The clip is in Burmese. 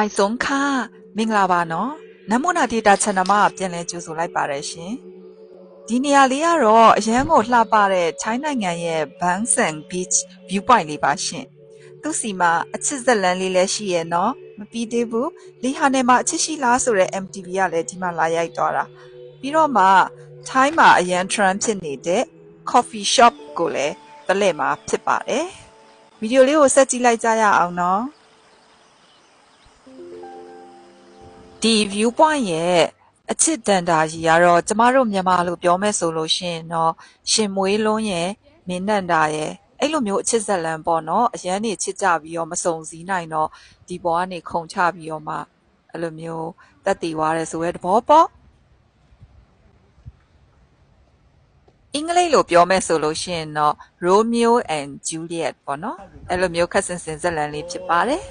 အိုင်ဆုံးခါမင်္ဂလာပါနော်နမုနာဒေတာ channel မှာပြန်လည်ကြိုဆိုလိုက်ပါတယ်ရှင်ဒီနေရာလေးကတော့အရန်ကိုလှပတဲ့ချိုင်းနိုင်ငံရဲ့ Bangsang Beach view point လေးပါရှင်သူစီမှာအချစ်ဇက်လန်းလေးလည်းရှိရဲ့နော်မပြီးသေးဘူးလီဟာနယ်မှာအချစ်ရှိလားဆိုတဲ့ MTV ကလည်းဒီမှာလာရိုက်သွားတာပြီးတော့မှထိုင်းမှာအရန် trend ဖြစ်နေတဲ့ coffee shop ကိုလည်းတလဲမှာဖြစ်ပါတယ်ဗီဒီယိုလေးကိုဆက်ကြည့်လိုက်ကြရအောင်နော် ဒီ view point ရဲ့အချစ်တန်တာကြီးကတော့ကျမတို့မြန်မာလိုပြောမဲ့ဆိုလို့ရှိရင်တော့ရှင်မွေးလုံးရဲ့မင်းနန္တာရဲ့အဲ့လိုမျိုးအချစ်ဇက်လန်ပေါ့နော်အရန်နေချစ်ကြပြီးတော့မစုံစည်းနိုင်တော့ဒီဘောကနေခုံချပြီးတော့မှအဲ့လိုမျိုးတက်တည်သွားတယ်ဆိုရဲတဘောပေါ့အင်္ဂလိပ်လိုပြောမဲ့ဆိုလို့ရှိရင်တော့ Romeo and Juliet ပေါ့နော်အဲ့လိုမျိုးခက်ဆင်ဆင်ဇက်လန်လေးဖြစ်ပါတယ်